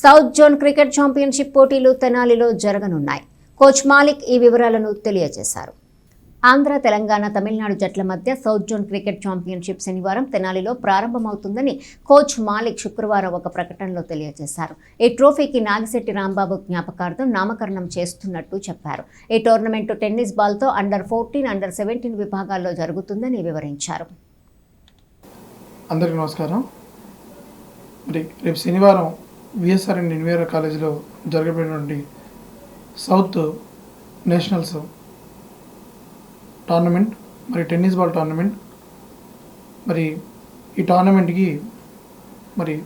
South zone cricket championship పోటీలు తెనాలిలో జరగనున్నాయి. కోచ్ మాలిక్ ఈ వివరాలను తెలియజేశారు. ఆంధ్ర తెలంగాణ తమిళనాడు జట్ల మధ్య సౌత్ జోన్ క్రికెట్ ఛాంపియన్షిప్ శనివారం తెనాలిలో ప్రారంభమవుతుందని కోచ్ మాలిక్ శుక్రవారం ఒక ప్రకటనలో తెలియజేశారు. ఈ ట్రోఫీకి నాగిశెట్టి రాంబాబు జ్ఞాపకార్థం నామకరణం చేస్తున్నట్టు చెప్పారు. ఈ టోర్నమెంటు టెన్నిస్ బాల్తో అండర్ ఫోర్టీన్ అండర్ సెవెంటీన్ విభాగాల్లో జరుగుతుందని వివరించారు. అందరికీ నమస్కారం. రేపు శనివారం విఎస్ఆర్ అండ్ కాలేజీలో జరగబడినటువంటి సౌత్ నేషనల్స్ టోర్నమెంట్ మరి టెన్నిస్ బాల్ టోర్నమెంట్ మరి ఈ టోర్నమెంట్కి మరి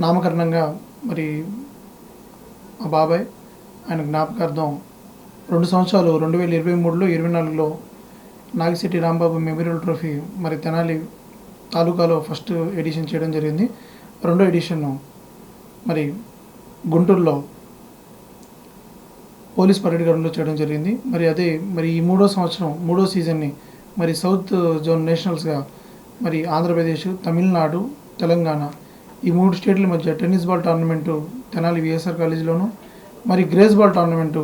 నామకరణంగా మరి మా బాబాయ్ ఆయన జ్ఞాపకార్థం రెండు సంవత్సరాలు రెండు వేల ఇరవై మూడులో ఇరవై నాలుగులో నాగిశెట్టి రాంబాబు మెమోరియల్ ట్రోఫీ మరి తెనాలి తాలూకాలో ఫస్ట్ ఎడిషన్ చేయడం జరిగింది. రెండో ఎడిషన్ మరి గుంటూరులో పోలీస్ పరేడ్ గ్రౌండ్లో చేయడం జరిగింది. మరి అదే మరి ఈ మూడో సంవత్సరం మూడో సీజన్ని మరి సౌత్ జోన్ నేషనల్స్గా మరి ఆంధ్రప్రదేశ్ తమిళనాడు తెలంగాణ ఈ మూడు స్టేట్ల మధ్య tennis ball tournament Tenali VSR కాలేజీలోను మరి grace ball tournament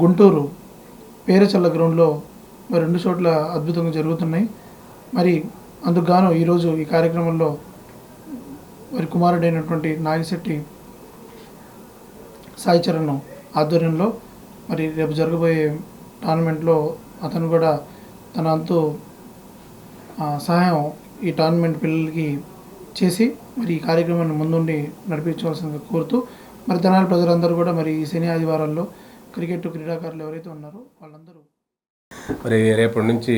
Guntur Perecherla గ్రౌండ్లో మరి రెండు చోట్ల అద్భుతంగా జరుగుతున్నాయి. మరి అందుకు గాను ఈరోజు ఈ కార్యక్రమంలో మరి కుమారుడైనటువంటి నాగిశెట్టి సాయి చరణ్ ఆధ్వర్యంలో మరి రేపు జరగబోయే టోర్నమెంట్లో అతను కూడా తన అంతు సహాయం ఈ టోర్నమెంట్ పిల్లలకి చేసి మరి ఈ కార్యక్రమాన్ని ముందుండి నడిపించవలసిందిగా కోరుతూ మరి తెనాలి ప్రజలందరూ కూడా మరి ఈ శని ఆదివారాల్లో క్రికెట్ క్రీడాకారులు ఎవరైతే ఉన్నారో వాళ్ళందరూ మరి రేపటి నుంచి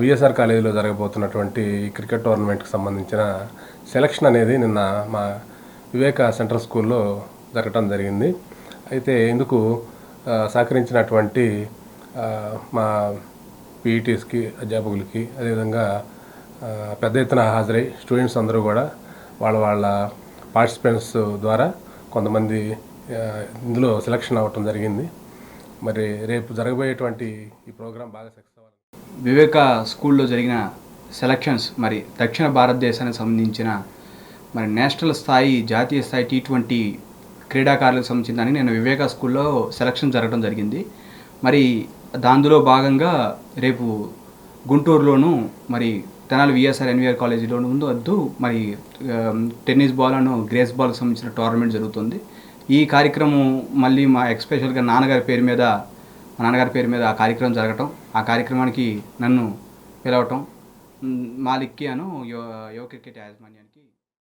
విఎస్ఆర్ కాలేజీలో జరగబోతున్నటువంటి క్రికెట్ టోర్నమెంట్కి సంబంధించిన సెలక్షన్ అనేది నిన్న మా వివేక సెంట్రల్ స్కూల్లో జరగటం జరిగింది. అయితే ఇందుకు సహకరించినటువంటి మా పీఈటీస్కి అధ్యాపకులకి అదేవిధంగా పెద్ద ఎత్తున హాజరై స్టూడెంట్స్ అందరూ కూడా వాళ్ళ వాళ్ళ పార్టిసిపెంట్స్ ద్వారా కొంతమంది ఇందులో సెలక్షన్ అవ్వటం జరిగింది. మరి రేపు జరగబోయేటువంటి ఈ ప్రోగ్రాం బాగా సక్సెస్ వివేక స్కూల్లో జరిగిన సెలక్షన్స్ మరి దక్షిణ భారతదేశానికి సంబంధించిన మరి నేషనల్ స్థాయి జాతీయ స్థాయి టీ ట్వంటీ క్రీడాకారులకు సంబంధించిన దానికి నేను వివేక స్కూల్లో సెలక్షన్ జరగడం జరిగింది. మరి దాందులో భాగంగా రేపు గుంటూరులోను మరి తెనాలి విఎస్ఆర్ ఎన్వీఆర్ కాలేజీలోను ముందు వద్దు మరి టెన్నిస్ బాల్ అను గ్రేస్ బాల్కి సంబంధించిన టోర్నమెంట్ జరుగుతుంది. ఈ కార్యక్రమం మళ్ళీ మా ఎక్స్పెషల్గా నాన్నగారి పేరు మీద మా నాన్నగారి పేరు మీద ఆ కార్యక్రమం జరగటం ఆ కార్యక్రమానికి నన్ను పిలవటం మ్, మాలిక్కి అను యువ యువ క్రికెట్ యాజమాన్యానికి